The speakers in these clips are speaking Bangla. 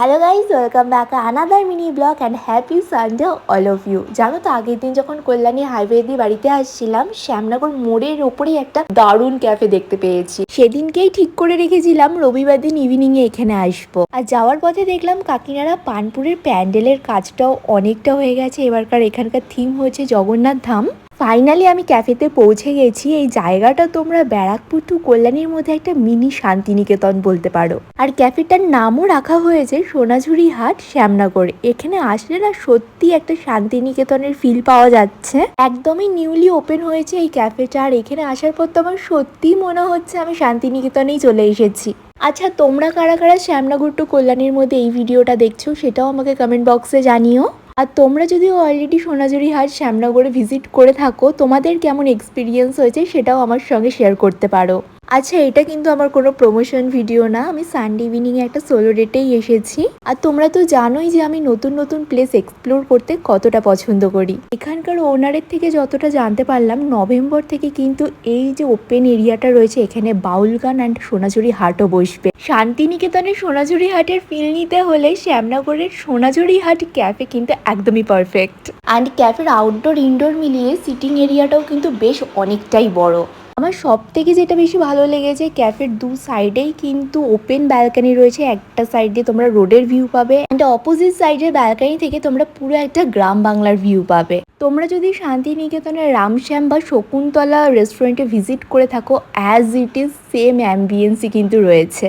Hello guys welcome back another mini vlog and happy Sunday all of you জানো তো, আগের দিন যখন কল্যাণী হাইওয়ে দিয়ে বাড়িতে আসছিলাম, শ্যামনগর মোড়ের ওপরেই একটা দারুণ ক্যাফে দেখতে পেয়েছি। সেদিনকেই ঠিক করে রেখেছিলাম, রবিবার দিন ইভিনিং এ এখানে আসব। আর যাওয়ার পথে দেখলাম কাকিনারা পানপুরের প্যান্ডেলের কাজটাও অনেকটা হয়ে গেছে। এবারকার এখানকার থিম হচ্ছে জগন্নাথ ধাম। ফাইনালি আমি ক্যাফেতে পৌঁছে গেছি। এই জায়গাটা তোমরা ব্যারাকপুর টু কল্যাণীর মধ্যে একটা মিনি শান্তিনিকেতন বলতে পারো। আর ক্যাফেটার নামও রাখা হয়েছে সোনাঝুরি হাট, শ্যামনগর। এখানে আসলে না সত্যি একটা শান্তিনিকেতনের ফিল পাওয়া যাচ্ছে। একদমই নিউলি ওপেন হয়েছে এই ক্যাফেটা আর এখানে আসার পর তো আমার সত্যি মনে হচ্ছে আমি শান্তিনিকেতনেই চলে এসেছি। আচ্ছা তোমরা কারা কারা শ্যামনগর টু কল্যাণীর মধ্যে এই ভিডিওটা দেখছ সেটাও আমাকে কমেন্ট বক্সে জানিও। আর তোমরা যদিও অলরেডি সোনাঝুরি হাট শ্যামনগরে ভিজিট করে থাকো, তোমাদের কেমন এক্সপিরিয়েন্স হয়েছে সেটাও আমার সঙ্গে শেয়ার করতে পারো। আচ্ছা এটা কিন্তু আমার কোনো প্রমোশন ভিডিও না। আমি সানডে ইভিনিংয়ে একটা সোলো ডেটেই এসেছি। আর তোমরা তো জানোই যে আমি নতুন নতুন প্লেস এক্সপ্লোর করতে কতটা পছন্দ করি। এখানকার ওনারের থেকে যতটা জানতে পারলাম, নভেম্বর থেকে কিন্তু এই যে ওপেন এরিয়াটা রয়েছে, এখানে বাউল গান অ্যান্ড সোনাঝুরি হাটও বসবে। শান্তিনিকেতনের সোনাঝুরি হাটের ফিল নিতে হলে শ্যামনগরের সোনাঝুরি হাট ক্যাফে কিন্তু একদমই পারফেক্ট অ্যান্ড ক্যাফের আউটডোর ইনডোর মিলিয়ে সিটিং এরিয়াটাও কিন্তু বেশ অনেকটাই বড়। আমার সব থেকে যেটা বেশি ভালো লেগেছে, ক্যাফের দু সাইডেই কিন্তু ওপেন ব্যালকানি রয়েছে। একটা সাইড দিয়ে তোমরা রোডের ভিউ পাবে অ্যান্ড অপোজিট সাইডের ব্যালকানি থেকে তোমরা পুরো একটা গ্রাম বাংলার ভিউ পাবে। তোমরা যদি শান্তিনিকেতনের রামশ্যাম বা শকুন্তলা রেস্টুরেন্টে ভিজিট করে থাকো অ্যাজ ইট ইজ সেম অ্যাম্বিয়েন্সই কিন্তু রয়েছে।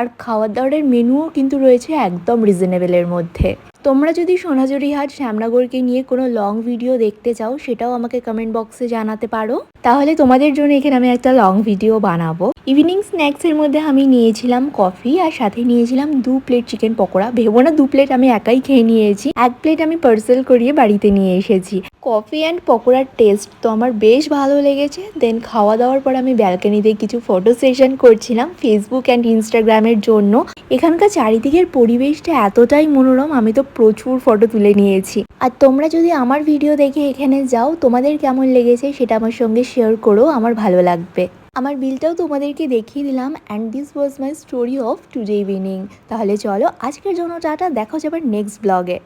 আর খাওয়ার দাওয়ারের মেনুও কিন্তু রয়েছে একদম রিজনেবলের মধ্যে। তোমরা যদি সোনাঝুরি হাট শ্যামনগরকে নিয়ে কোনো লং ভিডিও দেখতে চাও, সেটাও আমাকে কমেন্ট বক্সে জানাতে পারো। তাহলে তোমাদের জন্য এখানে আমি একটা লং ভিডিও বানাবো। ইভিনিং স্ন্যাক্সের মধ্যে আমি নিয়েছিলাম কফি আর সাথে নিয়েছিলাম দু প্লেট চিকেন পকোড়া। ভেবো না, দু প্লেট আমি একাই খেয়ে নিয়েছি। এক প্লেট আমি পার্সেল করিয়ে বাড়িতে নিয়ে এসেছি। কফি অ্যান্ড পকোড়ার টেস্ট তো আমার বেশ ভালো লেগেছে। দেন খাওয়া দাওয়ার পর আমি ব্যালকানিতে কিছু ফটো সেশন করছিলাম ফেসবুক অ্যান্ড ইনস্টাগ্রামের জন্য। এখানকার চারিদিকের পরিবেশটা এতটাই মনোরম, আমি তো প্রচুর ফটো তুলে নিয়েছি। আর তোমরা যদি আমার ভিডিও দেখে এখানে যাও, তোমাদের কেমন লেগেছে সেটা আমার সঙ্গে শেয়ার করো, আমার ভালো লাগবে। আমার বিলটাও তোমাদেরকে দেখিয়ে দিলাম and this was my story of today evening তাহলে চলো, আজকের জন্য টাটা, দেখা যাবে নেক্সট ব্লগে